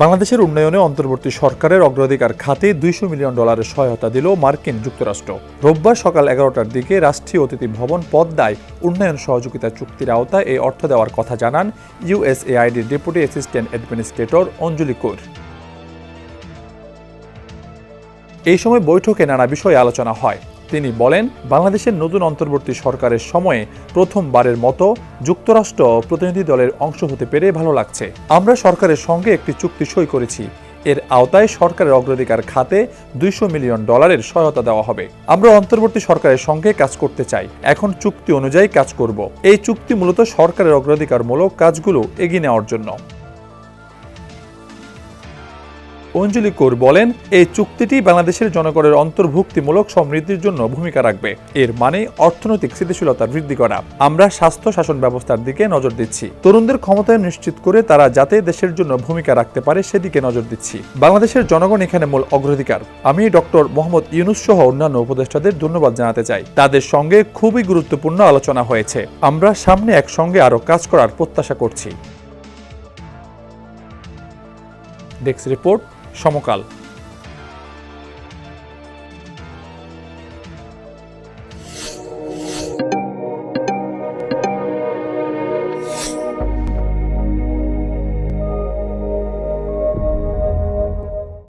বাংলাদেশের উন্নয়নে অন্তর্বর্তী সরকারের অগ্রাধিকার খাতে দুইশো মিলিয়ন ডলারের সহায়তা দিল মার্কিন যুক্তরাষ্ট্র। রোববার সকাল এগারোটার দিকে রাষ্ট্রীয় অতিথি ভবন পদ্মায় উন্নয়ন সহযোগিতা চুক্তির আওতায় এই অর্থ দেওয়ার কথা জানান ইউএসএআইডির deputy assistant administrator Anjali Kaur. এই সময় বৈঠকে নানা বিষয়ে আলোচনা হয়। তিনি বলেন, বাংলাদেশের নতুন অন্তর্বর্তী সরকারের সময়ে প্রথমবারের মতো যুক্তরাষ্ট্র প্রতিনিধি দলের অংশ হতে পেরে ভালো লাগছে। আমরা সরকারের সঙ্গে একটি চুক্তি সই করেছি। এর আওতায় সরকারের অগ্রাধিকার খাতে দুইশো মিলিয়ন ডলারের সহায়তা দেওয়া হবে। আমরা অন্তর্বর্তী সরকারের সঙ্গে কাজ করতে চাই। এখন চুক্তি অনুযায়ী কাজ করব। এই চুক্তি মূলত সরকারের অগ্রাধিকারমূলক কাজগুলো এগিয়ে নেওয়ার জন্য। অঞ্জলি কৌর বলেন, এই চুক্তিটি বাংলাদেশের জনগণের অন্তর্ভুক্তিমূলক সমৃদ্ধির জন্য ভূমিকা রাখবে। এর মানে অর্থনৈতিক স্থিতিশীলতা বৃদ্ধি করা। আমরা স্বাস্থ্য শাসন ব্যবস্থার দিকে নজর দিচ্ছি। তরুণদের ক্ষমতায় নিশ্চিত করে তারা যাতে দেশের জন্য ভূমিকা রাখতে পারে সেদিকে নজর দিচ্ছি। বাংলাদেশের জনগণ এখানে মূল অগ্রাধিকার। আমি ডক্টর মোহাম্মদ ইউনুস সহ অন্যান্য উপদেষ্টাদের ধন্যবাদ জানাতে চাই। তাদের সঙ্গে খুবই গুরুত্বপূর্ণ আলোচনা হয়েছে। আমরা সামনে একসঙ্গে আরও কাজ করার প্রত্যাশা করছি। Desk report. সমকাল।